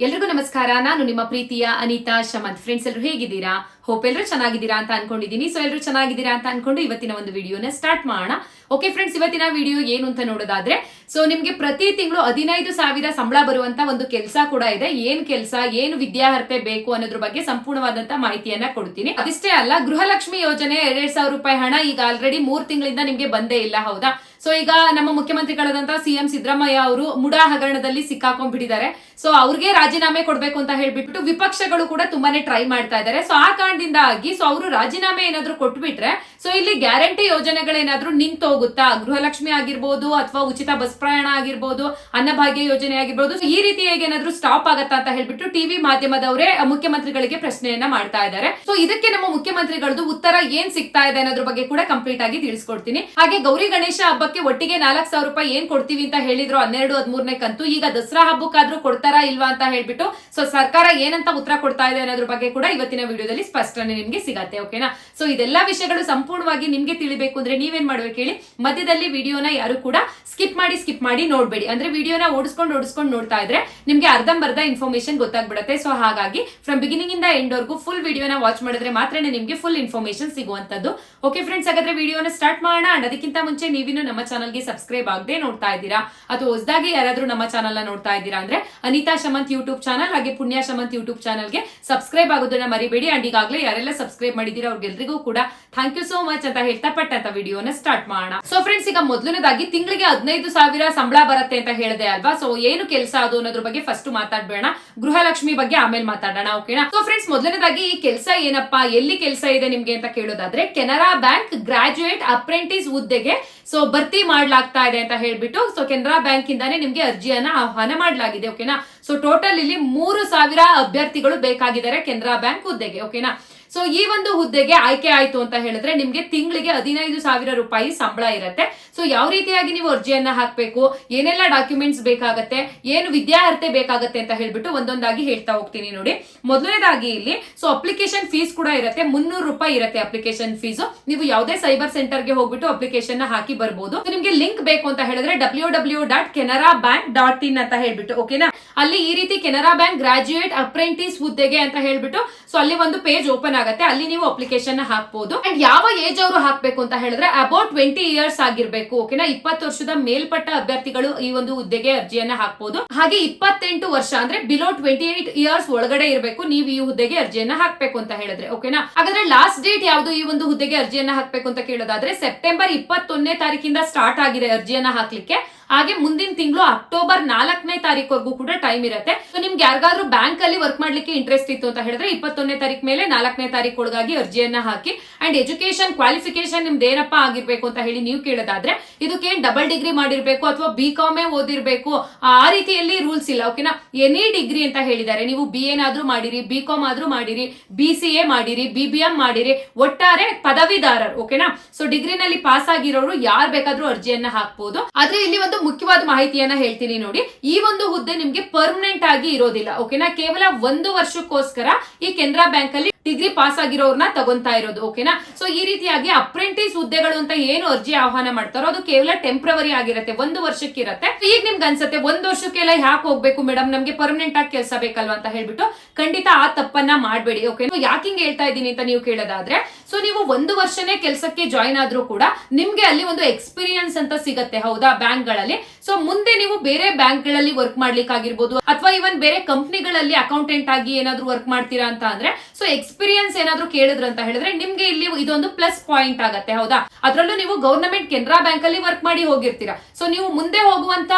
ಎಲ್ರಿಗೂ ನಮಸ್ಕಾರ. ನಾನು ನಿಮ್ಮ ಪ್ರೀತಿಯ ಅನಿತಾ ಶಮಂತ್ ಫ್ರೆಂಡ್ಸ್ ಎಲ್ಲರೂ ಹೇಗಿದ್ದೀರಾ? ಹೋಪ್ ಎಲ್ಲರೂ ಚೆನ್ನಾಗಿದ್ದೀರಾ ಅಂತ ಅನ್ಕೊಂಡಿದ್ದೀನಿ. ಸೊ ಎಲ್ಲರೂ ಚೆನ್ನಾಗಿದ್ದೀರಾ ಅಂತ ಅನ್ಕೊಂಡು ಇವತ್ತಿನ ಒಂದು ವಿಡಿಯೋನ ಸ್ಟಾರ್ಟ್ ಮಾಡೋಣ. ಓಕೆ ಫ್ರೆಂಡ್ಸ್ ಇವತ್ತಿನ ವಿಡಿಯೋ ಏನು ಅಂತ ನೋಡೋದಾದ್ರೆ ಸೊ ನಿಮ್ಗೆ ಪ್ರತಿ ತಿಂಗಳು ಹದಿನೈದು ಸಾವಿರ ಸಂಬಳ ಬರುವಂತ ಒಂದು ಕೆಲಸ ಕೂಡ ಇದೆ. ಏನ್ ಕೆಲಸ, ಏನು ವಿದ್ಯಾರ್ಹತೆ ಬೇಕು ಅನ್ನೋದ್ರ ಬಗ್ಗೆ ಸಂಪೂರ್ಣವಾದಂತ ಮಾಹಿತಿಯನ್ನ ಕೊಡ್ತೀನಿ. ಅದಿಷ್ಟೇ ಅಲ್ಲ, ಗೃಹಲಕ್ಷ್ಮಿ ಯೋಜನೆ ಎರಡ್ ಸಾವಿರ ರೂಪಾಯಿ ಹಣ ಈಗ ಆಲ್ರೆಡಿ ಮೂರ್ ತಿಂಗಳಿಂದ ನಿಮ್ಗೆ ಬಂದೇ ಇಲ್ಲ, ಹೌದಾ? ಸೊ ಈಗ ನಮ್ಮ ಮುಖ್ಯಮಂತ್ರಿಗಳಾದಂತಹ ಸಿಎಂ ಸಿದ್ದರಾಮಯ್ಯ ಅವರು ಮುಡಾ ಹಗರಣದಲ್ಲಿ ಸಿಕ್ಕಾಕೊಂಡ್ಬಿಟ್ಟಿದ್ದಾರೆ. ಸೊ ಅವ್ರಿಗೆ ರಾಜೀನಾಮೆ ಕೊಡ್ಬೇಕು ಅಂತ ಹೇಳ್ಬಿಟ್ಟು ವಿಪಕ್ಷಗಳು ಕೂಡ ತುಂಬಾನೇ ಟ್ರೈ ಮಾಡ್ತಾ ಇದ್ದಾರೆ. ಸೊ ಆ ಕಾರಣದಿಂದಾಗಿ ಸೊ ಅವರು ರಾಜೀನಾಮೆ ಏನಾದ್ರು ಕೊಟ್ಬಿಟ್ರೆ ಸೊ ಇಲ್ಲಿ ಗ್ಯಾರಂಟಿ ಯೋಜನೆಗಳೇನಾದ್ರೂ ನಿಂತು ಹೋಗುತ್ತಾ ಗೃಹಲಕ್ಷ್ಮಿ ಆಗಿರ್ಬೋದು ಅಥವಾ ಉಚಿತ ಬಸ್ ಪ್ರಯಾಣ ಆಗಿರ್ಬೋದು, ಅನ್ನಭಾಗ್ಯ ಯೋಜನೆ ಆಗಿರ್ಬೋದು ಈ ರೀತಿಯಾಗಿ ಏನಾದ್ರೂ ಸ್ಟಾಪ್ ಆಗತ್ತಾ ಅಂತ ಹೇಳ್ಬಿಟ್ಟು ಟಿವಿ ಮಾಧ್ಯಮದವರೇ ಮುಖ್ಯಮಂತ್ರಿಗಳಿಗೆ ಪ್ರಶ್ನೆಯನ್ನ ಮಾಡ್ತಾ ಇದ್ದಾರೆ. ಸೊ ಇದಕ್ಕೆ ನಮ್ಮ ಮುಖ್ಯಮಂತ್ರಿಗಳದ್ದು ಉತ್ತರ ಏನ್ ಸಿಗ್ತಾ ಇದೆ ಅನ್ನೋದ್ರ ಬಗ್ಗೆ ಕೂಡ ಕಂಪ್ಲೀಟ್ ಆಗಿ ತಿಳಿಸ್ಕೊಡ್ತೀನಿ. ಹಾಗೆ ಗೌರಿ ಗಣೇಶ ಹಬ್ಬಕ್ಕೆ ಒಟ್ಟಿಗೆ ನಾಲ್ಕು ಸಾವಿರ ರೂಪಾಯಿ ಏನ್ ಕೊಡ್ತೀವಿ ಅಂತ ಹೇಳಿದ್ರು ಹನ್ನೆರಡು, ಹದಿಮೂರನೇ ಕಂತು, ಈಗ ದಸರಾ ಹಬ್ಬಕ್ಕಾದ್ರೂ ಕೊಡ್ತಾರಾ ಇಲ್ವಾ ಅಂತ ಹೇಳ್ಬಿಟ್ಟು ಸೊ ಸರ್ಕಾರ ಏನಂತ ಉತ್ತರ ಕೊಡ್ತಾ ಇದೆ ಅನ್ನೋದ್ರ ಬಗ್ಗೆ ಕೂಡ ಇವತ್ತಿನ ವಿಡಿಯೋದಲ್ಲಿ ಸ್ಪಷ್ಟನೆ ನಿಮ್ಗೆ ಸಿಗತ್ತೆ, ಓಕೆನಾ? ಸೊ ಇದೆಲ್ಲಾ ವಿಷಯಗಳು ಸಂಪೂರ್ಣವಾಗಿ ನಿಮ್ಗೆ ತಿಳಿಬೇಕು ಅಂದ್ರೆ ನೀವೇನ್ ಮಾಡ್ಬೇಕು ಹೇಳಿ, ಮಧ್ಯದಲ್ಲಿ ವಿಡಿಯೋನ ಯಾರು ಕೂಡ ಸ್ಕಿಪ್ ಮಾಡಿ ಸ್ಕಿಪ್ ಮಾಡಿ ನೋಡ್ಬೇಡಿ. ಅಂದ್ರೆ ವಿಡಿಯೋನ ಓಡಿಸ್ಕೊಂಡು ಓಡಿಸ್ಕೊಂಡು ನೋಡ್ತಾ ಇದ್ರೆ ನಿಮ್ಗೆ ಅರ್ಧಂಬರ್ಧ ಇನ್ಫಾರ್ಮೇಶನ್ ಗೊತ್ತಾಗ್ಬಿಡುತ್ತೆ. ಸೊ ಹಾಗಾಗಿ ಫ್ರಮ್ ಬಿಗಿನಿಂಗ್ ಇಂದ ಎಂಡ್ ಫುಲ್ ವಿಡಿಯೋನ ವಾಚ್ ಮಾಡಿದ್ರೆ ಮಾತ್ರನೇ ನಿಮ್ಗೆ ಫುಲ್ ಇನ್ಫಾರ್ಮೇಶನ್ ಸಿಗುವಂತದ್ದು ಓಕೆ ಫ್ರೆಂಡ್ಸ್ ಹಾಗಾದ್ರೆ ವಿಡಿಯೋನ ಸ್ಟಾರ್ಟ್ ಮಾಡೋಣ. ಅಂಡ್ ಅದಕ್ಕಿಂತ ಮುಂಚೆ ನೀವಿನ್ನು ನಮ್ಮ ಚಾನಲ್ಗೆ ಸಬ್ಸ್ಕ್ರೈಬ್ ಆಗದೆ ನೋಡ್ತಾ ಇದ್ದೀರಾ? ಅಥವಾ ಹೊಸದಾಗಿ ಯಾರಾದ್ರೂ ನಮ್ಮ ಚಾನಲ್ ನೋಡ್ತಾ ಇದ್ದೀರಾ ಅಂದ್ರೆ ಅನಿತಾ ಶಮಂತ್ ಯೂಟ್ಯೂಬ್ ಚಾನಲ್ ಹಾಗೆ ಪುಣ್ಯ ಶಮಂತ್ ಯೂಟ್ಯೂಬ್ ಚಾನಲ್ಗೆ ಸಬ್ಸ್ಕ್ರೈಬ್ ಆಗೋದನ್ನ ಮರಿಬೇಡಿ. ಅಂಡ್ ಈಗಾಗಲೇ ಯಾರೆಲ್ಲ ಸಬ್ಸ್ಕ್ರೈಬ್ ಮಾಡಿದೀರಾ ಅವ್ರಿಗೆಲ್ರಿಗೂ ಕೂಡ ಥ್ಯಾಂಕ್ ಯು ಸೋ ಮಚ್ ಅಂತ ಹೇಳ್ತಾ ಪಟ್ಟಂತ ವಿಡಿಯೋನ ಸ್ಟಾರ್ಟ್ ಮಾಡೋಣ. ಸೊ ಫ್ರೆಂಡ್ಸ್ ಈಗ ಮೊದಲನೇದಾಗಿ ತಿಂಗಳಿಗೆ ಹದಿನೈದು ಸಾವಿರ ಸಂಬಳ ಬರುತ್ತೆ ಅಂತ ಹೇಳಿದೆ ಅಲ್ವಾ? ಸೊ ಏನು ಕೆಲಸ ಅದು ಅನ್ನೋದ್ರ ಬಗ್ಗೆ ಫಸ್ಟ್ ಮಾತಾಡ್ಬೇಡ. ಗೃಹಲಕ್ಷ್ಮಿ ಬಗ್ಗೆ ಆಮೇಲೆ ಮಾತಾಡೋಣ ಓಕೆನಾ ಸೊ ಫ್ರೆಂಡ್ಸ್ ಮೊದಲನೇದಾಗಿ ಈ ಕೆಲಸ ಏನಪ್ಪಾ? ಎಲ್ಲಿ ಕೆಲಸ ಇದೆ ನಿಮ್ಗೆ ಅಂತ ಕೇಳೋದಾದ್ರೆ ಕೆನರಾ ಬ್ಯಾಂಕ್ ಗ್ರಾಜುಯೇಟ್ ಅಪ್ರೆಂಟಿಸ್ ಹುದ್ದೆಗೆ ಸೊ ಭರ್ತಿ ಮಾಡ್ಲಾಗ್ತಾ ಇದೆ ಅಂತ ಹೇಳ್ಬಿಟ್ಟು ಸೊ ಕೆನರಾ ಬ್ಯಾಂಕ್ ಇಂದಾನೆ ನಿಮ್ಗೆ ಅರ್ಜಿಯನ್ನ ಆಹ್ವಾನ ಮಾಡಲಾಗಿದೆ ಓಕೆನಾ ಸೊ ಟೋಟಲ್ ಇಲ್ಲಿ ಮೂರು ಸಾವಿರ ಅಭ್ಯರ್ಥಿಗಳು ಬೇಕಾಗಿದ್ದಾರೆ ಕೆನರಾ ಬ್ಯಾಂಕ್ ಹುದ್ದೆಗೆ ಓಕೆನಾ ಸೊ ಈ ಒಂದು ಹುದ್ದೆಗೆ ಆಯ್ಕೆ ಆಯ್ತು ಅಂತ ಹೇಳಿದ್ರೆ ನಿಮ್ಗೆ ತಿಂಗಳಿಗೆ ಹದಿನೈದು ಸಾವಿರ ರೂಪಾಯಿ ಸಂಬಳ ಇರುತ್ತೆ. ಸೊ ಯಾವ ರೀತಿಯಾಗಿ ನೀವು ಅರ್ಜಿಯನ್ನ ಹಾಕ್ಬೇಕು, ಏನೆಲ್ಲ ಡಾಕ್ಯುಮೆಂಟ್ಸ್ ಬೇಕಾಗತ್ತೆ, ಏನು ವಿದ್ಯಾರ್ಹತೆ ಬೇಕಾಗತ್ತೆ ಅಂತ ಹೇಳ್ಬಿಟ್ಟು ಒಂದೊಂದಾಗಿ ಹೇಳ್ತಾ ಹೋಗ್ತೀನಿ ನೋಡಿ. ಮೊದಲನೇದಾಗಿ ಇಲ್ಲಿ ಸೊ ಅಪ್ಲಿಕೇಶನ್ ಫೀಸ್ ಕೂಡ ಇರುತ್ತೆ. ಮುನ್ನೂರು ರೂಪಾಯಿ ಇರುತ್ತೆ ಅಪ್ಲಿಕೇಶನ್ ಫೀಸ್ ನೀವು ಯಾವುದೇ ಸೈಬರ್ ಸೆಂಟರ್ಗೆ ಹೋಗ್ಬಿಟ್ಟು ಅಪ್ಲಿಕೇಶನ್ ಹಾಕಿ ಬರ್ಬೋದು. ನಿಮ್ಗೆ ಲಿಂಕ್ ಬೇಕು ಅಂತ ಹೇಳಿದ್ರೆ W W dot Canara Bank dot in ಅಂತ ಹೇಳ್ಬಿಟ್ಟು ಓಕೆನಾ ಅಲ್ಲಿ ಈ ರೀತಿ ಕೆನರಾ ಬ್ಯಾಂಕ್ ಗ್ರಾಜುಯೇಟ್ ಅಪ್ರೆಂಟಿಸ್ ಹುದ್ದೆಗೆ ಅಂತ ಹೇಳ್ಬಿಟ್ಟು ಸೊ ಅಲ್ಲಿ ಒಂದು ಪೇಜ್ ಓಪನ್ ಆಗುತ್ತೆ. ಅಲ್ಲಿ ನೀವು ಅಪ್ಲಿಕೇಶನ್ ಹಾಕ್ಬಹುದು ಅಂಡ್ ಯಾವ ಏಜ್ ಅವರು ಹಾಕ್ಬೇಕು ಅಂತ ಹೇಳಿದ್ರೆ ಅಬೌಟ್ ಟ್ವೆಂಟಿ ಇಯರ್ಸ್ ಆಗಿರ್ಬೇಕು ಓಕೆನಾ ಇಪ್ಪತ್ತು ವರ್ಷದ ಮೇಲ್ಪಟ್ಟ ಅಭ್ಯರ್ಥಿಗಳು ಈ ಒಂದು ಹುದ್ದೆಗೆ ಅರ್ಜಿಯನ್ನ ಹಾಕಬಹುದು ಹಾಗೆ ಇಪ್ಪತ್ತೆಂಟು ವರ್ಷ ಅಂದ್ರೆ ಬಿಲೋ ಟ್ವೆಂಟಿ ಏಟ್ ಇಯರ್ಸ್ ಒಳಗಡೆ ಇರಬೇಕು, ನೀವು ಈ ಹುದ್ದೆಗೆ ಅರ್ಜಿಯನ್ನ ಹಾಕ್ಬೇಕು ಅಂತ ಹೇಳಿದ್ರೆ ಓಕೆನಾ ಹಾಗಾದ್ರೆ ಲಾಸ್ಟ್ ಡೇಟ್ ಯಾವ್ದು ಈ ಒಂದು ಹುದ್ದೆಗೆ ಅರ್ಜಿಯನ್ನ ಹಾಕ್ಬೇಕು ಅಂತ ಕೇಳೋದಾದ್ರೆ ಸೆಪ್ಟೆಂಬರ್ ಇಪ್ಪತ್ತೊಂದನೇ ತಾರೀಕಿಂದ ಸ್ಟಾರ್ಟ್ ಆಗಿದೆ ಅರ್ಜಿಯನ್ನ ಹಾಕ್ಲಿಕ್ಕೆ. ಹಾಗೆ ಮುಂದಿನ ತಿಂಗಳು ಅಕ್ಟೋಬರ್ ನಾಲ್ಕನೇ ತಾರೀಕವರೆಗೂ ಕೂಡ ಟೈಮ್ ಇರುತ್ತೆ. ಸೊ ನಿಮ್ಗೆ ಯಾರಿಗಾದ್ರೂ ಬ್ಯಾಂಕ್ ಅಲ್ಲಿ ವರ್ಕ್ ಮಾಡ್ಲಿಕ್ಕೆ ಇಂಟ್ರೆಸ್ಟ್ ಇತ್ತು ಅಂತ ಹೇಳಿದ್ರೆ ಇಪ್ಪತ್ತೊಂದನೇ ತಾರೀಕು ಮೇಲೆ ನಾಲ್ಕನೇ ತಾರೀಕು ಒಳಗಾಗಿ ಅರ್ಜಿಯನ್ನ ಹಾಕಿ. ಅಂಡ್ ಎಜುಕೇಶನ್ ಕ್ವಾಲಿಫಿಕೇಶನ್ ನಿಮ್ದು ಏನಪ್ಪ ಆಗಿರ್ಬೇಕು ಅಂತ ಹೇಳಿ ನೀವು ಕೇಳೋದಾದ್ರೆ, ಇದಕ್ಕೆ ಡಬಲ್ ಡಿಗ್ರಿ ಮಾಡಿರ್ಬೇಕು ಅಥವಾ ಬಿ ಕಾಮೇ ಓದಿರ್ಬೇಕು, ಆ ರೀತಿಯಲ್ಲಿ ರೂಲ್ಸ್ ಇಲ್ಲ. ಓಕೆನಾ ಎನಿ ಡಿಗ್ರಿ ಅಂತ ಹೇಳಿದ್ದಾರೆ. ನೀವು ಬಿ ಏನಾದ್ರೂ ಮಾಡಿರಿ ಬಿ ಕಾಮ್ ಆದ್ರೂ ಮಾಡಿರಿ ಬಿ ಸಿ ಎ ಮಾಡಿರಿ ಬಿ ಬಿ ಎಂ ಮಾಡಿರಿ, ಒಟ್ಟಾರೆ ಪದವೀಧಾರರು. ಓಕೆನಾ ಸೊ ಡಿಗ್ರಿನಲ್ಲಿ ಪಾಸ್ ಆಗಿರೋರು ಯಾರು ಬೇಕಾದ್ರೂ ಅರ್ಜಿಯನ್ನ ಹಾಕ್ಬೋದು. ಆದ್ರೆ ಇಲ್ಲಿ ಒಂದು ಮುಖ್ಯವಾದ ಮಾಹಿತಿಯನ್ನ ಹೇಳ್ತೀನಿ ನೋಡಿ. ಈ ಒಂದು ಹುದ್ದೆ ನಿಮ್ಗೆ ಪರ್ಮನೆಂಟ್ ಆಗಿ ಇರೋದಿಲ್ಲ ಓಕೆನಾ ಕೇವಲ ಒಂದು ವರ್ಷಕ್ಕೋಸ್ಕರ ಈ ಕೆನರಾ ಬ್ಯಾಂಕ್ ಅಲ್ಲಿ ಡಿಗ್ರಿ ಪಾಸ್ ಆಗಿರೋರ್ನ ತಗೊಂತಾ ಇರೋದು ಓಕೆನಾ ಸೊ ಈ ರೀತಿಯಾಗಿ ಅಪ್ರೆಂಟಿಸ್ ಹುದ್ದೆಗಳು ಅಂತ ಏನು ಅರ್ಜಿ ಆಹ್ವಾನ ಮಾಡ್ತಾರೋ, ಅದು ಕೇವಲ ಟೆಂಪ್ರವರಿ ಆಗಿರುತ್ತೆ, ಒಂದು ವರ್ಷಕ್ಕೆ ಇರುತ್ತೆ ಈಗ ನಿಮ್ಗೆ ಅನ್ಸುತ್ತೆ, ಒಂದು ವರ್ಷಕ್ಕೆಲ್ಲ ಯಾಕೆ ಹೋಗ್ಬೇಕು ಮೇಡಮ್ ನಮ್ಗೆ ಪರ್ಮನೆಂಟ್ ಆಗಿ ಕೆಲಸ ಬೇಕಲ್ವಾ ಅಂತ ಹೇಳ್ಬಿಟ್ಟು ಖಂಡಿತ ಆ ತಪ್ಪನ್ನ ಮಾಡಬೇಡಿ ಓಕೆ ಯಾಕೆ ಹೇಳ್ತಾ ಇದ್ದೀನಿ ಅಂತ ನೀವು ಕೇಳೋದಾದ್ರೆ ಸೊ ನೀವು ಒಂದು ವರ್ಷನೇ ಕೆಲಸಕ್ಕೆ ಜಾಯಿನ್ ಆದ್ರೂ ಕೂಡ ನಿಮ್ಗೆ ಅಲ್ಲಿ ಒಂದು ಎಕ್ಸ್ಪೀರಿಯನ್ಸ್ ಅಂತ ಸಿಗತ್ತೆ, ಹೌದಾ? ಬ್ಯಾಂಕ್ಗಳಲ್ಲಿ ಸೊ ಮುಂದೆ ನೀವು ಬೇರೆ ಬ್ಯಾಂಕ್ಗಳಲ್ಲಿ ವರ್ಕ್ ಮಾಡ್ಲಿಕ್ಕೆ ಆಗಿರ್ಬೋದು ಅಥವಾ ಇವನ್ ಬೇರೆ ಕಂಪ್ನಿಗಳಲ್ಲಿ ಅಕೌಂಟೆಂಟ್ ಆಗಿ ಏನಾದ್ರು ವರ್ಕ್ ಮಾಡ್ತೀರಾ ಅಂತ ಅಂದ್ರೆ ಸೊ ಎಕ್ಸ್ಪೀರಿಯನ್ಸ್ ಏನಾದ್ರು ಕೇಳಿದ್ರು ಅಂತ ಹೇಳಿದ್ರೆ ನಿಮ್ಗೆ ಇಲ್ಲಿ ಇದೊಂದು ಪ್ಲಸ್ ಪಾಯಿಂಟ್ ಆಗತ್ತೆ, ಹೌದಾ? ಅದರಲ್ಲೂ ನೀವು ಗವರ್ನಮೆಂಟ್ ಕೆನರಾ ಬ್ಯಾಂಕ್ ಅಲ್ಲಿ ವರ್ಕ್ ಮಾಡಿ ಹೋಗಿರ್ತೀರಾ. ಸೊ ನೀವು ಮುಂದೆ ಹೋಗುವಂತ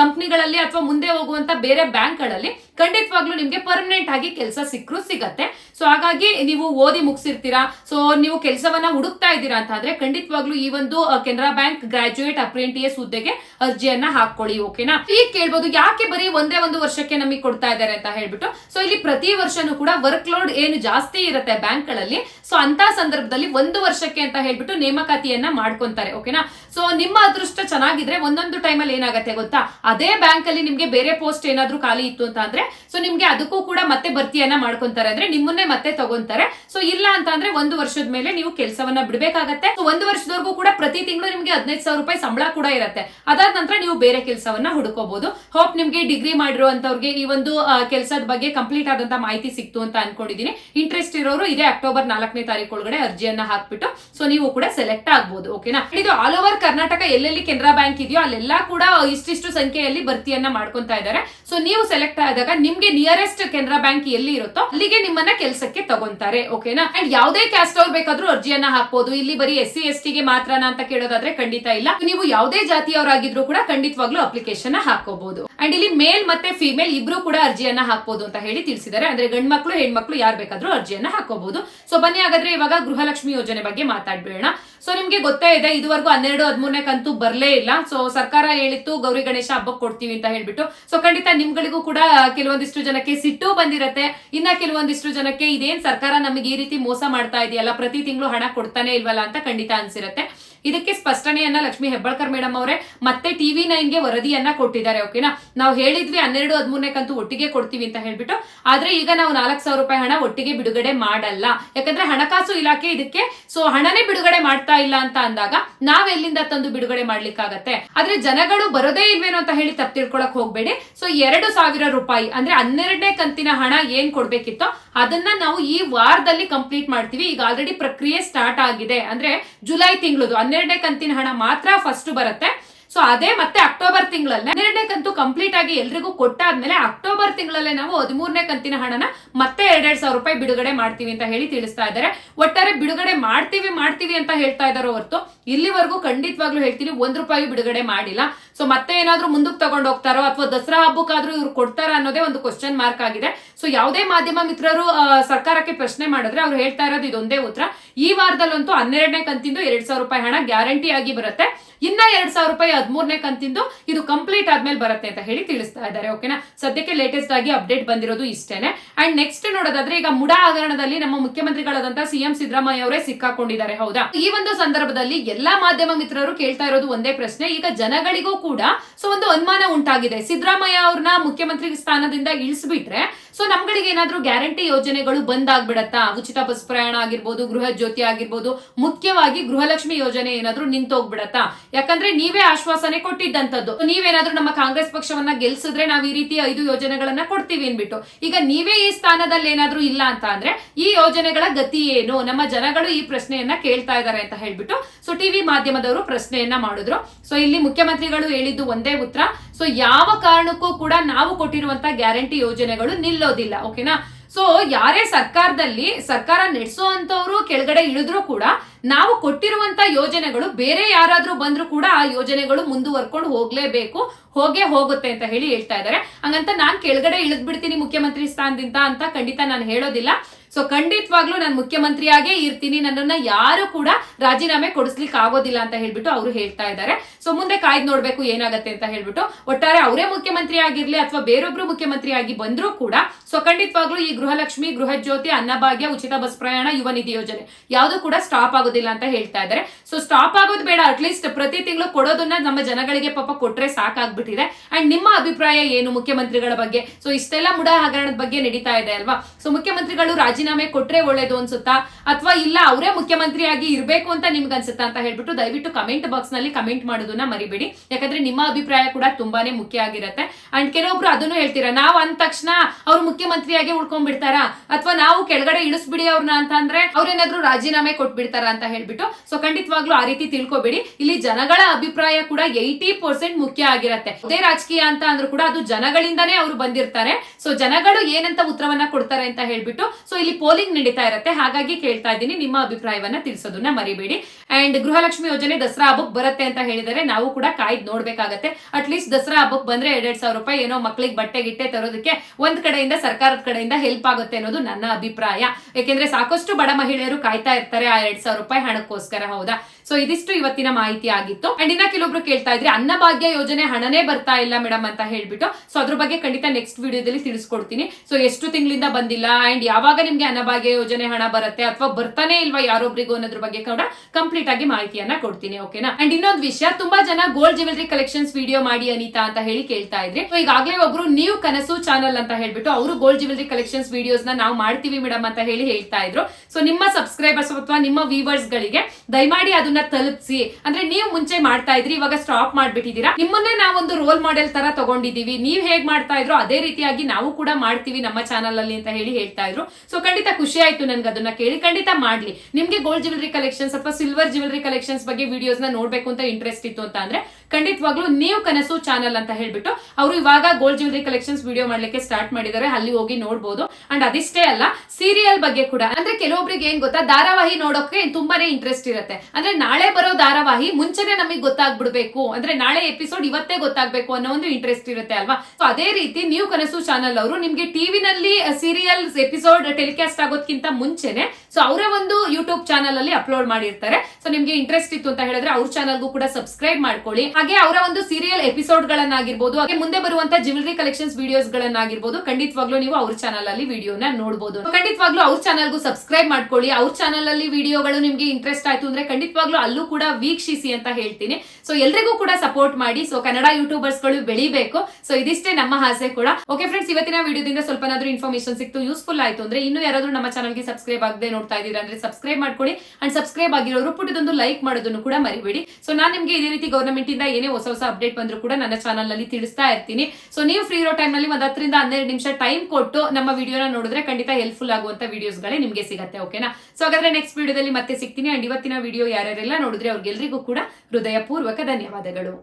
ಕಂಪ್ನಿಗಳಲ್ಲಿ ಅಥವಾ ಮುಂದೆ ಹೋಗುವಂತ ಬೇರೆ ಬ್ಯಾಂಕ್ಗಳಲ್ಲಿ ಖಂಡಿತವಾಗ್ಲೂ ನಿಮ್ಗೆ ಪರ್ಮನೆಂಟ್ ಆಗಿ ಕೆಲಸ ಸಿಕ್ಕರು ಸಿಗತ್ತೆ. ಸೊ ಹಾಗಾಗಿ ನೀವು ಓದಿ ಮುಗಿಸಿರ್ತೀರಾ? ಸೊ ನೀವು ಕೆಲಸವನ್ನ ಹುಡುಕ್ತಾ ಇದ್ದೀರಾ ಅಂತ ಅಂದ್ರೆ ಖಂಡಿತವಾಗ್ಲೂ ಈ ಒಂದು ಕೆನರಾ ಬ್ಯಾಂಕ್ ಗ್ರಾಜುಯೇಟ್ ಅಪ್ರೆಂಟಿಯಸ್ ಹುದ್ದೆಗೆ ಅರ್ಜಿಯನ್ನ ಹಾಕೊಳ್ಳಿ ಓಕೆನಾ ಈಗ ಕೇಳ್ಬೋದು, ಯಾಕೆ ಬರೀ ಒಂದೇ ಒಂದು ವರ್ಷಕ್ಕೆ ನಮಗೆ ಕೊಡ್ತಾ ಇದ್ದಾರೆ ಅಂತ ಹೇಳ್ಬಿಟ್ಟು. ಸೊ ಇಲ್ಲಿ ಪ್ರತಿ ವರ್ಷನೂ ಕೂಡ ವರ್ಕ್ ಲೋಡ್ ಏನು ಜಾಸ್ತಿ ಇರುತ್ತೆ ಬ್ಯಾಂಕ್ಗಳಲ್ಲಿ ಸೊ ಅಂತ ಸಂದರ್ಭದಲ್ಲಿ ಒಂದು ವರ್ಷಕ್ಕೆ ಅಂತ ಹೇಳ್ಬಿಟ್ಟು ನೇಮಕಾತಿಯನ್ನ ಮಾಡ್ಕೊಂತಾರೆ ಓಕೆನಾ ಸೊ ನಿಮ್ಮ ಅದೃಷ್ಟ ಚೆನ್ನಾಗಿದ್ರೆ ಒಂದೊಂದು ಟೈಮಲ್ಲಿ ಏನಾಗುತ್ತೆ ಗೊತ್ತಾ? ಅದೇ ಬ್ಯಾಂಕ್ ಅಲ್ಲಿ ನಿಮ್ಗೆ ಬೇರೆ ಪೋಸ್ಟ್ ಏನಾದ್ರೂ ಖಾಲಿ ಇತ್ತು ಅಂತ ಅಂದ್ರೆ ಸೊ ನಿಮ್ಗೆ ಅದಕ್ಕೂ ಕೂಡ ಮತ್ತೆ ಭರ್ತಿಯನ್ನ ಮಾಡ್ಕೊಂತಾರೆ. ಅಂದ್ರೆ ನಿಮ್ಮನ್ನೇ ಮತ್ತೆ ತಗೊಂತಾರೆ. ಸೊ ಇಲ್ಲ ಅಂತ ಅಂದ್ರೆ ಒಂದು ವರ್ಷದ ಮೇಲೆ ನೀವು ಕೆಲಸವನ್ನ ಬಿಡಬೇಕಾಗತ್ತೆ. ಒಂದು ವರ್ಷದವರೆಗೂ ಕೂಡ ಪ್ರತಿ ತಿಂಗಳು ನಿಮ್ಗೆ ಹದಿನೈದು ಸಾವಿರ ರೂಪಾಯಿ ಸಂಬಳ ಕೂಡ ಇರುತ್ತೆ. ಅದಾದ ನಂತರ ನೀವು ಬೇರೆ ಕೆಲಸವನ್ನ ಹುಡುಕೋಬಹುದು ಹೋಪ್ ನಿಮ್ಗೆ ಡಿಗ್ರಿ ಮಾಡಿರುವಂತವ್ರಿಗೆ ಈ ಒಂದು ಕೆಲಸದ ಬಗ್ಗೆ ಕಂಪ್ಲೀಟ್ ಆದಂತ ಮಾಹಿತಿ ಸಿಕ್ತು ಅಂತ ಅನ್ಕೊಂಡಿದೀನಿ. ಇಂಟ್ರೆಸ್ಟ್ ಇರೋರು ಇದೇ ಅಕ್ಟೋಬರ್ ನಾಲ್ಕನೇ ತಾರೀಕು ಒಳಗಡೆ ಅರ್ಜಿಯನ್ನ ಹಾಕ್ಬಿಟ್ಟು ಸೊ ನೀವು ಕೂಡ ಸೆಲೆಕ್ಟ್ ಆಗ್ಬಹುದು ಓಕೆನಾ ಇದು ಆಲ್ ಓವರ್ ಕರ್ನಾಟಕ ಎಲ್ಲೆಲ್ಲಿ ಕೆನರಾ ಬ್ಯಾಂಕ್ ಇದೆಯೋ ಅಲ್ಲೆಲ್ಲ ಕೂಡ ಇಷ್ಟಿಷ್ಟು ಸಂಖ್ಯೆಯಲ್ಲಿ ಭರ್ತಿಯನ್ನ ಮಾಡ್ಕೊಂತಾ ಇದ್ದಾರೆ ಸೊ ನೀವು ಸೆಲೆಕ್ಟ್ ಆದಾಗ ನಿಮ್ಗೆ ನಿಯರೆಸ್ಟ್ ಕೆನರಾ ಬ್ಯಾಂಕ್ ಎಲ್ಲಿ ಇರುತ್ತೋ ಅಲ್ಲಿಗೆ ನಿಮ್ಮನ್ನ ಕೆಲಸಕ್ಕೆ ತಗೊಂತಾರೆ ಓಕೆನಾ ಅಂಡ್ ಯಾವುದೇ ಕ್ಯಾಸ್ಟ್ ಅವ್ರು ಬೇಕಾದ್ರೂ ಅರ್ಜಿಯನ್ನ ಹಾಕ್ಬೋದು. ಇಲ್ಲಿ ಬರೀ ಎಸ್ ಸಿ ಎಸ್ ಟಿಗೆ ಮಾತ್ರನಾ ಅಂತ ಕೇಳೋದಾದ್ರೆ ಖಂಡಿತ ಇಲ್ಲ. ನೀವು ಯಾವುದೇ ಜಾತಿಯವರಾಗಿದ್ರು ಕೂಡ ಖಂಡಿತವಾಗ್ಲೂ ಅಪ್ಲಿಕೇಶನ್ ಹಾಕೋಬಹುದು ಅಂಡ್ ಇಲ್ಲಿ ಮೇಲ್ ಮತ್ತೆ ಫಿಮೇಲ್ ಇಬ್ರು ಕೂಡ ಅರ್ಜಿಯನ್ನ ಹಾಕಬಹುದು ಅಂತ ಹೇಳಿ ತಿಳಿಸಿದ್ದಾರೆ. ಅಂದ್ರೆ ಗಂಡ್ ಮಕ್ಳು ಹೆಣ್ಮಕ್ಳು ಯಾರು ಬೇಕಾದ್ರೂ ಅರ್ಜಿಯನ್ನ ಹಾಕೋಬಹುದು ಸೊ ಬನ್ನಿ ಹಾಗಾದ್ರೆ ಇವಾಗ ಗೃಹಲಕ್ಷ್ಮಿ ಯೋಜನೆ ಬಗ್ಗೆ ಮಾತಾಡ್ಬೇಡ ಸೊ ನಿಮ್ಗೆ ಗೊತ್ತೇ ಇದೆ, ಇದುವರೆಗೂ ಹನ್ನೆರಡು, ಹದಿಮೂರನೇ ಕಂತು ಬರಲೇ ಇಲ್ಲ. ಸೊ ಸರ್ಕಾರ ಹೇಳಿತ್ತು, ಗೌರಿ ಗಣೇಶ ಹಬ್ಬಕ್ಕೆ ಕೊಡ್ತೀವಿ ಅಂತ ಹೇಳ್ಬಿಟ್ಟು. ಸೊ ಖಂಡಿತ ನಿಮ್ಗಳಿಗೂ ಕೂಡ ಕೆಲವೊಂದಿಷ್ಟು ಜನಕ್ಕೆ ಸಿಟ್ಟು ಬಂದಿರತ್ತೆ. ಇನ್ನ ಕೆಲವೊಂದಿಷ್ಟು ಜನಕ್ಕೆ ಇದೇನ್ ಸರ್ಕಾರ ನಮಗೆ ಈ ರೀತಿ ಮೋಸ ಮಾಡ್ತಾ ಇದೆಯಲ್ಲ, ಪ್ರತಿ ತಿಂಗಳು ಹಣ ಕೊಡ್ತಾನೆ ಇಲ್ವಲ್ಲ ಅಂತ ಖಂಡಿತ ಅನ್ಸಿರತ್ತೆ. ಇದಕ್ಕೆ ಸ್ಪಷ್ಟನೆಯನ್ನ ಲಕ್ಷ್ಮಿ ಹೆಬ್ಬಾಳ್ಕರ್ ಮೇಡಮ್ ಅವರೇ, ಮತ್ತೆ ಟಿವಿ ನೈನ್ಗೆ ವರದಿಯನ್ನ ಕೊಟ್ಟಿದ್ದಾರೆ, ಓಕೆನಾ? ನಾವು ಹೇಳಿದ್ವಿ ಹನ್ನೆರಡು, ಹದಿಮೂರನೇ ಕಂತು ಒಟ್ಟಿಗೆ ಕೊಡ್ತೀವಿ ಅಂತ ಹೇಳ್ಬಿಟ್ಟು, ಆದ್ರೆ ಈಗ ನಾವು ನಾಲ್ಕು ಸಾವಿರ ರೂಪಾಯಿ ಹಣ ಒಟ್ಟಿಗೆ ಬಿಡುಗಡೆ ಮಾಡಲ್ಲ. ಯಾಕಂದ್ರೆ ಹಣಕಾಸು ಇಲಾಖೆ ಇದಕ್ಕೆ, ಸೊ ಹಣನೇ ಬಿಡುಗಡೆ ಮಾಡ್ತಾ ಇಲ್ಲ ಅಂತ ಅಂದಾಗ ನಾವ್ ಎಲ್ಲಿಂದ ತಂದು ಬಿಡುಗಡೆ ಮಾಡ್ಲಿಕ್ಕಾಗತ್ತೆ? ಆದ್ರೆ ಜನಗಳು ಬರೋದೇ ಇಲ್ವೇನೋ ಅಂತ ಹೇಳಿ ತಪ್ಪು ತಿಳ್ಕೊಳಕ್ ಹೋಗ್ಬೇಡಿ. ಸೊ ಎರಡು ಸಾವಿರ ರೂಪಾಯಿ, ಅಂದ್ರೆ ಹನ್ನೆರಡನೇ ಕಂತಿನ ಹಣ ಏನ್ ಕೊಡ್ಬೇಕಿತ್ತೋ ಅದನ್ನ ನಾವು ಈ ವಾರದಲ್ಲಿ ಕಂಪ್ಲೀಟ್ ಮಾಡ್ತೀವಿ. ಈಗ ಆಲ್ರೆಡಿ ಪ್ರಕ್ರಿಯೆ ಸ್ಟಾರ್ಟ್ ಆಗಿದೆ. ಅಂದ್ರೆ ಜುಲೈ ತಿಂಗಳದು ಹನ್ನೆರಡನೇ ಕಂತಿನ ಹಣ ಮಾತ್ರ ಫಸ್ಟ್ ಬರುತ್ತೆ. ಸೊ ಅದೇ ಮತ್ತೆ ಅಕ್ಟೋಬರ್ ತಿಂಗಳಲ್ಲೇ ಹನ್ನೆರಡನೇ ಕಂತು ಕಂಪ್ಲೀಟ್ ಆಗಿ ಎಲ್ರಿಗೂ ಕೊಟ್ಟಾದ್ಮೇಲೆ ಅಕ್ಟೋಬರ್ ತಿಂಗಳಲ್ಲೇ ನಾವು ಹದಿಮೂರನೇ ಕಂತಿನ ಹಣನ ಮತ್ತೆ ಎರಡೆರಡು ಸಾವಿರ ರೂಪಾಯಿ ಬಿಡುಗಡೆ ಮಾಡ್ತೀವಿ ಅಂತ ಹೇಳಿ ತಿಳಿಸ್ತಾ ಇದ್ದಾರೆ. ಒಟ್ಟಾರೆ ಬಿಡುಗಡೆ ಮಾಡ್ತೀವಿ ಮಾಡ್ತೀವಿ ಅಂತ ಹೇಳ್ತಾ ಇದಾರೆ ಹೊರತು ಇಲ್ಲಿವರೆಗೂ ಖಂಡಿತವಾಗ್ಲೂ ಹೇಳ್ತೀನಿ ಒಂದ್ ರೂಪಾಯಿ ಬಿಡುಗಡೆ ಮಾಡಿಲ್ಲ. ಸೊ ಮತ್ತೆ ಏನಾದ್ರೂ ಮುಂದಕ್ಕೆ ತಗೊಂಡು ಹೋಗ್ತಾರೋ ಅಥವಾ ದಸರಾ ಹಬ್ಬಕ್ಕಾದ್ರೂ ಇವ್ರು ಕೊಡ್ತಾರ ಅನ್ನೋದೇ ಒಂದು ಕ್ವಶನ್ ಮಾರ್ಕ್ ಆಗಿದೆ. ಸೊ ಯಾವುದೇ ಮಾಧ್ಯಮ ಮಿತ್ರರು ಸರ್ಕಾರಕ್ಕೆ ಪ್ರಶ್ನೆ ಮಾಡಿದ್ರೆ ಅವ್ರು ಹೇಳ್ತಾ ಇರೋದು ಇದೊಂದೇ ಉತ್ತರ. ಈ ವಾರದಲ್ಲಂತೂ ಹನ್ನೆರಡನೇ ಕಂತಿಂದು ಎರಡ್ ಸಾವಿರ ರೂಪಾಯಿ ಹಣ ಗ್ಯಾರಂಟಿ ಆಗಿ ಬರುತ್ತೆ. ಇನ್ನ ಎರಡ್ ಸಾವಿರ ರೂಪಾಯಿ ಹದಿಮೂರನೇ ಕಂತಿಂದು ಇದು ಕಂಪ್ಲೀಟ್ ಆದ್ಮೇಲೆ ಬರುತ್ತೆ ಅಂತ ಹೇಳಿ ತಿಳಿಸ್ತಾ ಇದ್ದಾರೆ ಓಕೆನಾ ಸದ್ಯಕ್ಕೆ ಲೇಟೆಸ್ಟ್ ಆಗಿ ಅಪ್ಡೇಟ್ ಬಂದಿರೋದು ಇಷ್ಟೇನೆ. ಅಂಡ್ ನೆಕ್ಸ್ಟ್ ನೋಡೋದಾದ್ರೆ ಈಗ ಮುಡಾ ಹಗರಣದಲ್ಲಿ ನಮ್ಮ ಮುಖ್ಯಮಂತ್ರಿಗಳಾದಂತ ಸಿಎಂ ಸಿದ್ದರಾಮಯ್ಯ ಅವರೇ ಸಿಕ್ಕಾಕೊಂಡಿದ್ದಾರೆ, ಹೌದಾ? ಈ ಒಂದು ಸಂದರ್ಭದಲ್ಲಿ ಎಲ್ಲಾ ಮಾಧ್ಯಮ ಮಿತ್ರರು ಕೇಳ್ತಾ ಇರೋದು ಒಂದೇ ಪ್ರಶ್ನೆ. ಈಗ ಜನಗಳಿಗೂ ಕೂಡ ಸೊ ಒಂದು ಅನುಮಾನ ಉಂಟಾಗಿದೆ. ಸಿದ್ದರಾಮಯ್ಯ ಅವ್ರನ್ನ ಮುಖ್ಯಮಂತ್ರಿ ಸ್ಥಾನದಿಂದ ಇಳಿಸ್ಬಿಟ್ರೆ, ಸೊ ನಮ್ಗಳಿಗೆ ಏನಾದ್ರೂ ಗ್ಯಾರಂಟಿ ಯೋಜನೆಗಳು ಬಂದ್ ಆಗ್ಬಿಡತ್ತಾ ಉಚಿತ ಬಸ್ ಪ್ರಯಾಣ ಆಗಿರ್ಬೋದು, ಗೃಹ ಜ್ಯೋತಿ ಆಗಿರ್ಬೋದು, ಮುಖ್ಯವಾಗಿ ಗೃಹಲಕ್ಷ್ಮಿ ಯೋಜನೆ ಏನಾದ್ರೂ ನಿಂತೋಗ್ಬಿಡತ್ತಾ? ಯಾಕಂದ್ರೆ ನೀವೇ ಆಶ್ವಾಸನೆ ಕೊಟ್ಟಿದ್ದಂತದ್ದು ನೀವೇನಾದ್ರೂ ನಮ್ಮ ಕಾಂಗ್ರೆಸ್ ಪಕ್ಷವನ್ನ ಗೆಲ್ಸಿದ್ರೆ ನಾವು ಈ ರೀತಿ ಐದು ಯೋಜನೆಗಳನ್ನ ಕೊಡ್ತೀವಿ ಅನ್ಬಿಟ್ಟು ಈಗ ನೀವೇ ಈ ಸ್ಥಾನದಲ್ಲಿ ಏನಾದ್ರೂ ಇಲ್ಲ ಅಂತ ಅಂದ್ರೆ, ಈ ಯೋಜನೆಗಳ ಗತಿ ಏನು? ನಮ್ಮ ಜನಗಳು ಈ ಪ್ರಶ್ನೆಯನ್ನ ಕೇಳ್ತಾ ಇದ್ದಾರೆ ಅಂತ ಹೇಳ್ಬಿಟ್ಟು, ಸೊ ಟಿವಿ ಮಾಧ್ಯಮದವರು ಪ್ರಶ್ನೆಯನ್ನ ಮಾಡಿದ್ರು. ಸೊ ಇಲ್ಲಿ ಮುಖ್ಯಮಂತ್ರಿಗಳು ಹೇಳಿದ್ದು ಒಂದೇ ಉತ್ತರ. ಸೊ ಯಾವ ಕಾರಣಕ್ಕೂ ಕೂಡ ನಾವು ಕೊಟ್ಟಿರುವಂತ ಗ್ಯಾರಂಟಿ ಯೋಜನೆಗಳು ನಿಲ್ಲೋದಿಲ್ಲ ಓಕೆನಾ ಸೊ ಯಾರೇ ಸರ್ಕಾರದಲ್ಲಿ, ಸರ್ಕಾರ ನಡೆಸೋ ಅಂತವ್ರು ಕೆಳಗಡೆ ಇಳಿದ್ರು ಕೂಡ ನಾವು ಕೊಟ್ಟಿರುವಂತ ಯೋಜನೆಗಳು ಬೇರೆ ಯಾರಾದ್ರೂ ಬಂದ್ರು ಕೂಡ ಆ ಯೋಜನೆಗಳು ಮುಂದುವರ್ಕೊಂಡು ಹೋಗ್ಲೇಬೇಕು, ಹೋಗೇ ಹೋಗುತ್ತೆ ಅಂತ ಹೇಳಿ ಹೇಳ್ತಾ ಇದ್ದಾರೆ. ಹಂಗಂತ ನಾನ್ ಕೆಳಗಡೆ ಇಳಿದ್ ಬಿಡ್ತೀನಿ ಮುಖ್ಯಮಂತ್ರಿ ಸ್ಥಾನದಿಂದ ಅಂತ ಖಂಡಿತ ನಾನು ಹೇಳೋದಿಲ್ಲ. ಸೊ ಖಂಡಿತವಾಗ್ಲೂ ನಾನು ಮುಖ್ಯಮಂತ್ರಿಯಾಗೇ ಇರ್ತೀನಿ, ನನ್ನನ್ನ ಯಾರು ಕೂಡ ರಾಜೀನಾಮೆ ಕೊಡಿಸ್ಲಿಕ್ಕೆ ಆಗೋದಿಲ್ಲ ಅಂತ ಹೇಳ್ಬಿಟ್ಟು ಅವರು ಹೇಳ್ತಾ ಇದ್ದಾರೆ. ಸೊ ಮುಂದೆ ಕಾಯ್ದು ನೋಡ್ಬೇಕು ಏನಾಗುತ್ತೆ ಅಂತ ಹೇಳ್ಬಿಟ್ಟು. ಒಟ್ಟಾರೆ ಅವರೇ ಮುಖ್ಯಮಂತ್ರಿ ಆಗಿರ್ಲಿ ಅಥವಾ ಬೇರೊಬ್ರು ಮುಖ್ಯಮಂತ್ರಿ ಆಗಿ ಬಂದ್ರೂ ಕೂಡ ಸೊ ಖಂಡಿತವಾಗ್ಲೂ ಈ ಗೃಹಲಕ್ಷ್ಮಿ ಗೃಹ ಜ್ಯೋತಿ ಅನ್ನಭಾಗ್ಯ, ಉಚಿತ ಬಸ್ ಪ್ರಯಾಣ, ಯುವ ನಿಧಿ ಯೋಜನೆ ಯಾವುದು ಕೂಡ ಸ್ಟಾಪ್ ಆಗೋದಿಲ್ಲ ಅಂತ ಹೇಳ್ತಾ ಇದ್ದಾರೆ. ಸೊ ಸ್ಟಾಪ್ ಆಗೋದು ಬೇಡ. ಅಟ್ಲೀಸ್ಟ್ ಪ್ರತಿ ತಿಂಗಳು ಕೊಡೋದನ್ನ ನಮ್ಮ ಜನಗಳಿಗೆ ಪಾಪ ಕೊಟ್ರೆ ಸಾಕಾಗ್ಬಿಟ್ಟಿದೆ. ಅಂಡ್ ನಿಮ್ಮ ಅಭಿಪ್ರಾಯ ಏನು ಮುಖ್ಯಮಂತ್ರಿಗಳ ಬಗ್ಗೆ? ಸೊ ಇಷ್ಟೆಲ್ಲ ಮುಡ ಹಗರಣದ ಬಗ್ಗೆ ನಡೀತಾ ಇದೆ ಅಲ್ವಾ? ಸೊ ಮುಖ್ಯಮಂತ್ರಿಗಳು ರಾಜೀನಾಮೆ ಕೊಟ್ರೆ ಒಳ್ಳೇದು ಅನ್ಸುತ್ತಾ? ಅಥವಾ ಇಲ್ಲ, ಅವರೇ ಮುಖ್ಯಮಂತ್ರಿಯಾಗಿ ಇರಬೇಕು ಅಂತ ನಿಮ್ಗೆ ಅನ್ಸುತ್ತಾ ಅಂತ ಹೇಳ್ಬಿಟ್ಟು ದಯವಿಟ್ಟು ಕಮೆಂಟ್ ಬಾಕ್ಸ್ನಲ್ಲಿ ಕಮೆಂಟ್ ಮಾಡೋದನ್ನ ಮರಿಬೇಡಿ. ಯಾಕಂದ್ರೆ ನಿಮ್ಮ ಅಭಿಪ್ರಾಯ ಕೂಡ ತುಂಬಾನೇ ಮುಖ್ಯ ಆಗಿರುತ್ತೆ. ಅಂಡ್ ಕೆಲವೊಬ್ರು ಅದನ್ನು ಹೇಳ್ತೀರಾ? ನಾವು ಅಂದ ತಕ್ಷಣ ಅವ್ರು ಮುಖ್ಯಮಂತ್ರಿಯಾಗಿ ಉಳ್ಕೊಂಡ್ಬಿಡ್ತಾರಾ? ಅಥವಾ ನಾವು ಕೆಳಗಡೆ ಇಳಿಸ್ಬಿಡಿ ಅವ್ರನ್ನ ಅಂತ ಅಂದ್ರೆ ಅವ್ರೇನಾದ್ರು ರಾಜೀನಾಮೆ ಕೊಟ್ಬಿಡ್ತಾರ ಅಂತ ಹೇಳ್ಬಿಟ್ಟು ಸೊ ಖಂಡಿತವಾಗ್ಲೂ ಆ ರೀತಿ ತಿಳ್ಕೊಬೇಡಿ. ಇಲ್ಲಿ ಜನಗಳ ಅಭಿಪ್ರಾಯ ಕೂಡ ಏಯ್ಟಿ ಪರ್ಸೆಂಟ್ ಮುಖ್ಯ ಆಗಿರತ್ತೆ. ಅದೇ ರಾಜಕೀಯ ಅಂತ ಅಂದ್ರೂ ಕೂಡ ಅದು ಜನಗಳಿಂದಾನೇ ಅವರು ಬಂದಿರ್ತಾರೆ. ಸೊ ಜನಗಳು ಏನಂತ ಉತ್ತರವನ್ನ ಕೊಡ್ತಾರೆ ಅಂತ ಹೇಳ್ಬಿಟ್ಟು ಸೊ ಇಲ್ಲಿ ಪೋಲಿಂಗ್ ನಡೀತಾ ಇರತ್ತೆ. ಹಾಗಾಗಿ ಕೇಳ್ತಾ ಇದ್ದೀನಿ, ನಿಮ್ಮ ಅಭಿಪ್ರಾಯವನ್ನ ತಿಳಿಸೋದನ್ನ ಮರಿಬೇಡಿ. ಅಂಡ್ ಗೃಹಲಕ್ಷ್ಮಿ ಯೋಜನೆ ದಸರಾ ಹಬ್ಬಕ್ಕೆ ಬರುತ್ತೆ ಅಂತ ಹೇಳಿದರೆ ನಾವು ಕೂಡ ಕಾಯ್ದು ನೋಡ್ಬೇಕಾಗತ್ತೆ. ಅಟ್ಲೀಸ್ಟ್ ದಸರಾ ಹಬ್ಬಕ್ಕೆ ಬಂದ್ರೆ ಎರಡೆರಡು ಸಾವಿರ ರೂಪಾಯಿ ಏನೋ ಮಕ್ಳಿಗೆ ಬಟ್ಟೆ, ಗಿಟ್ಟೆ ತರೋದಕ್ಕೆ ಒಂದ್ ಕಡೆಯಿಂದ ಸರ್ಕಾರದ ಕಡೆಯಿಂದ ಹೆಲ್ಪ್ ಆಗುತ್ತೆ ಅನ್ನೋದು ನನ್ನ ಅಭಿಪ್ರಾಯ. ಯಾಕೆಂದ್ರೆ ಸಾಕಷ್ಟು ಬಡ ಮಹಿಳೆಯರು ಕಾಯ್ತಾ ಇರ್ತಾರೆ ಆ ಎರಡ್ ಸಾವಿರ ರೂಪಾಯಿ ಹಣಕ್ಕೋಸ್ಕರ, ಹೌದಾ? ಸೊ ಇದಿಷ್ಟು ಇವತ್ತಿನ ಮಾಹಿತಿ ಆಗಿತ್ತು. ಅಂಡ್ ಇನ್ನ ಕೆಲವೊಬ್ರು ಕೇಳ್ತಾ ಇದ್ರೆ ಅನ್ನಭಾಗ್ಯ ಯೋಜನೆ ಹಣನೇ ಬರ್ತಾ ಇಲ್ಲ ಮೇಡಮ್ ಅಂತ ಹೇಳ್ಬಿಟ್ಟು. ಸೊ ಅದ್ರ ಬಗ್ಗೆ ಖಂಡಿತ ನೆಕ್ಸ್ಟ್ ವಿಡಿಯೋದಲ್ಲಿ ತಿಳಿಸ್ಕೊಡ್ತೀನಿ. ಸೊ ಎಷ್ಟು ತಿಂಗಳಿಂದ ಬಂದಿಲ್ಲ? ಅಂಡ್ ಯಾವಾಗ ನಿಮ್ಗೆ ಅನ್ನಭಾಗ್ಯ ಯೋಜನೆ ಹಣ ಬರುತ್ತೆ? ಅಥವಾ ಬರ್ತಾನೆ ಇಲ್ವಾ ಯಾರೊಬ್ರಿಗೂ ಅನ್ನೋದ್ರ ಬಗ್ಗೆ ಕೂಡ ಕಂಪ್ಲೀಟ್ ಆಗಿ ಮಾಹಿತಿಯನ್ನ ಕೊಡ್ತೀನಿ ಓಕೆನಾ ಅಂಡ್ ಇನ್ನೊಂದು ವಿಷಯ, ತುಂಬಾ ಜನ ಗೋಲ್ಡ್ ಜ್ಯುವೆಲರಿ ಕಲೆಕ್ಷನ್ಸ್ ವಿಡಿಯೋ ಮಾಡಿ ಅನಿತಾ ಅಂತ ಹೇಳಿ ಕೇಳ್ತಾ ಇದ್ರಿ. ಸೊ ಈಗಾಗಲೇ ಒಬ್ರು ನೀವು ಕನಸು ಚಾನಲ್ ಅಂತ ಹೇಳ್ಬಿಟ್ಟು ಅವರು ಗೋಲ್ಡ್ ಜ್ಯುವೆಲರಿ ಕಲೆಕ್ಷನ್ಸ್ ವಿಡಿಯೋಸ್ನ ನಾವು ಮಾಡ್ತೀವಿ ಮೇಡಮ್ ಅಂತ ಹೇಳಿ ಹೇಳ್ತಾ ಇದ್ರು. ಸೊ ನಿಮ್ಮ ಸಬ್ಸ್ಕ್ರೈಬರ್ಸ್ ಅಥವಾ ನಿಮ್ಮ ವ್ಯೂವರ್ಸ್ ಗಳಿಗೆ ದಯಮಾಡಿ ಅದು ಅದನ್ನ ತಲುಪಿಸಿ. ಅಂದ್ರೆ ನೀವು ಮುಂಚೆ ಮಾಡ್ತಾ ಇದ್ರಿ, ಇವಾಗ ಸ್ಟಾಪ್ ಮಾಡ್ಬಿಟ್ಟಿದೀರಾ ನಿಮ್ಮನ್ನೇ ನಾವೊಂದು ರೋಲ್ ಮಾಡೆಲ್ ತರ ತಗೊಂಡಿದ್ದೀವಿ. ನೀವ್ ಹೇಗ್ ಮಾಡ್ತಾ ಇದ್ರು ಅದೇ ರೀತಿಯಾಗಿ ನಾವು ಕೂಡ ಮಾಡ್ತೀವಿ ನಮ್ಮ ಚಾನಲ್ ಅಲ್ಲಿ ಅಂತ ಹೇಳಿ ಹೇಳ್ತಾ ಇದ್ರು. ಸೊ ಖಂಡಿತ ಖುಷಿ ಆಯ್ತು ನನ್ಗೆ ಅದನ್ನ ಕೇಳಿ. ಖಂಡಿತ ಮಾಡ್ಲಿ. ನಿಮ್ಗೆ ಗೋಲ್ಡ್ ಜ್ಯುವೆಲ್ರಿ ಕಲೆಕ್ಷನ್ಸ್ ಅಥವಾ ಸಿಲ್ವರ್ ಜ್ಯುವೆಲ್ರಿ ಕಲೆಕ್ಷನ್ಸ್ ಬಗ್ಗೆ ವಿಡಿಯೋಸ್ನ ನೋಡ್ಬೇಕು ಅಂತ ಇಂಟ್ರೆಸ್ಟ್ ಇತ್ತು ಅಂತ ಅಂದ್ರೆ ಖಂಡಿತವಾಗ್ಲೂ ನೀವು ಕನಸು ಚಾನಲ್ ಅಂತ ಹೇಳ್ಬಿಟ್ಟು ಅವರು ಇವಾಗ ಗೋಲ್ಡ್ ಜ್ಯುವೆಲರಿ ಕಲೆಕ್ಷನ್ಸ್ ವಿಡಿಯೋ ಮಾಡ್ಲಿಕ್ಕೆ ಸ್ಟಾರ್ಟ್ ಮಾಡಿದ್ದಾರೆ. ಅಲ್ಲಿ ಹೋಗಿ ನೋಡಬಹುದು ಅಂಡ್ ಅದಿಷ್ಟೇ ಅಲ್ಲ ಸೀರಿಯಲ್ ಬಗ್ಗೆ ಕೂಡ. ಅಂದ್ರೆ ಕೆಲವೊಬ್ರಿಗೆ ಏನ್ ಗೊತ್ತಾ, ಧಾರಾವಾಹಿ ನೋಡೋಕೆ ತುಂಬಾನೇ ಇಂಟ್ರೆಸ್ಟ್ ಇರುತ್ತೆ. ಅಂದ್ರೆ ನಾಳೆ ಬರೋ ಧಾರಾವಾಹಿ ಮುಂಚೆನೆ ನಮಗೆ ಗೊತ್ತಾಗ್ಬಿಡ್ಬೇಕು. ಅಂದ್ರೆ ನಾಳೆ ಎಪಿಸೋಡ್ ಇವತ್ತೇ ಗೊತ್ತಾಗ್ಬೇಕು ಅನ್ನೋ ಒಂದು ಇಂಟ್ರೆಸ್ಟ್ ಇರುತ್ತೆ ಅಲ್ವಾ? ಸೊ ಅದೇ ರೀತಿ ನೀವು ಕನಸು ಚಾನಲ್ ಅವರು ನಿಮ್ಗೆ ಟಿವಿನಲ್ಲಿ ಸೀರಿಯಲ್ ಎಪಿಸೋಡ್ ಟೆಲಿಕಾಸ್ಟ್ ಆಗೋದ್ಕಿಂತ ಮುಂಚೆನೆ ಸೊ ಅವರ ಒಂದು ಯೂಟ್ಯೂಬ್ ಚಾನಲ್ ಅಲ್ಲಿ ಅಪ್ಲೋಡ್ ಮಾಡಿರ್ತಾರೆ. ಸೊ ನಿಮ್ಗೆ ಇಂಟ್ರೆಸ್ಟ್ ಇತ್ತು ಅಂತ ಹೇಳಿದ್ರೆ ಅವ್ರ ಚಾನಲ್ಗೂ ಕೂಡ ಸಬ್ಸ್ಕ್ರೈಬ್ ಮಾಡ್ಕೊಳ್ಳಿ. ಹಾಗೆ ಅವರ ಒಂದು ಸೀರಿಯಲ್ ಎಪಿಸೋಡ್ ಗಳನ್ನಾಗಿರ್ಬೋದು ಹಾಗೆ ಮುಂದೆ ಬರುವಂತ ಜ್ಯುವೆಲರಿ ಕಲೆಕ್ಷನ್ಸ್ ವಿಡಿಯೋಸ್ ಗಳನ್ನಾಗಿರ್ಬೋದು ಖಂಡಿತವಾಗ್ಲೂ ನೀವು ಅವ್ರ ಚಾನಲ್ ಅಲ್ಲಿ ವಿಡಿಯೋನ ನೋಡಬಹುದು ಖಂಡಿತವಾಗ್ಲೂ ಅವ್ರ ಚಾನಲ್ಗೂ ಸಬ್ಸ್ಕ್ರೈಬ್ ಮಾಡ್ಕೊಳ್ಳಿ. ಅವ್ರ ಚಾನಲ್ ಅಲ್ಲಿ ವಿಡಿಯೋಗಳು ನಿಮ್ಗೆ ಇಂಟ್ರೆಸ್ಟ್ ಆಯ್ತು ಅಂದ್ರೆ ಖಂಡಿತವಾಗ್ಲೂ ಅಲ್ಲೂ ಕೂಡ ವೀಕ್ಷಿಸಿ ಅಂತ ಹೇಳ್ತೀನಿ. ಸೊ ಎಲ್ರಿಗೂ ಕೂಡ ಸಪೋರ್ಟ್ ಮಾಡಿ. ಸೊ ಕನ್ನಡ ಯೂಟ್ಯೂಬರ್ಸ್ಗಳು ಬೆಳಿಬೇಕು. ಸೊ ಇದಿಷ್ಟೇ ನಮ್ಮ ಆಸೆ ಕೂಡ. ಓಕೆ ಫ್ರೆಂಡ್ಸ್ ಇವತ್ತಿನ ವಿಡಿಯೋದಿಂದ ಸ್ವಲ್ಪನಾದ್ರೂ ಇನ್ಫಾರ್ಮೇಶನ್ ಸಿಕ್ತು ಯೂಸ್ಫುಲ್ ಆಯ್ತು ಅಂದ್ರೆ ಇನ್ನು ಯಾರಾದ್ರೂ ನಮ್ಮ ಚಾನಲ್ಗೆ ಸಬ್ಸ್ಕ್ರೈಬ್ ಆಗದೆ ನೋಡ್ತಾ ಇದ್ದೀರಾ ಅಂದ್ರೆ ಸಬ್ಸ್ಕ್ರೈಬ್ ಮಾಡ್ಕೊಳ್ಳಿ. ಅಂಡ್ ಸಬ್ಸ್ಕ್ರೈಬ್ ಆಗಿರೋರು ಪುಟ್ಟದೊಂದು ಲೈಕ್ ಮಾಡೋದನ್ನು ಕೂಡ ಮರಿಬೇಡಿ. ಸೊ ನಾನು ನಿಮ್ಗೆ ಇದೇ ರೀತಿ ಗೌರ್ಮೆಂಟ್ ಏನೇ ಹೊಸ ಹೊಸ ಅಪ್ಡೇಟ್ ಬಂದ್ರು ಕೂಡ ನನ್ನ ಚಾನಲ್ನಲ್ಲಿ ತಿಳಿಸ್ತಾ ಇರ್ತೀನಿ. ಸೊ ನೀವು ಫ್ರೀ ಇರೋ ಟೈಮ್ನಲ್ಲಿ ಒಂದ್ ಹತ್ತರಿಂದ ಹನ್ನೆರಡು ನಿಮಿಷ ಟೈಮ್ ಕೊಟ್ಟು ನಮ್ಮ ವಿಡಿಯೋನ ನೋಡಿದ್ರೆ ಖಂಡಿತ ಹೆಲ್ಪ್ಫುಲ್ ಆಗುವಂತ ವಿಡಿಯೋಸ್ ಗಳೇ ನಿಮ್ಗೆ ಸಿಗುತ್ತೆ ಓಕೆನಾ ಸೊ ಹಾಗಾದ್ರೆ ನೆಕ್ಸ್ಟ್ ವಿಡಿಯೋದಲ್ಲಿ ಮತ್ತೆ ಸಿಗ್ತೀನಿ. ಅಂಡ್ ಇವತ್ತಿನ ವಿಡಿಯೋ ಯಾರ್ಯಾರೆಲ್ಲ ನೋಡಿದ್ರೆ ಅವ್ರಿಗೆಲ್ರಿಗೂ ಕೂಡ ಹೃದಯಪೂರ್ವಕ ಧನ್ಯವಾದಗಳು.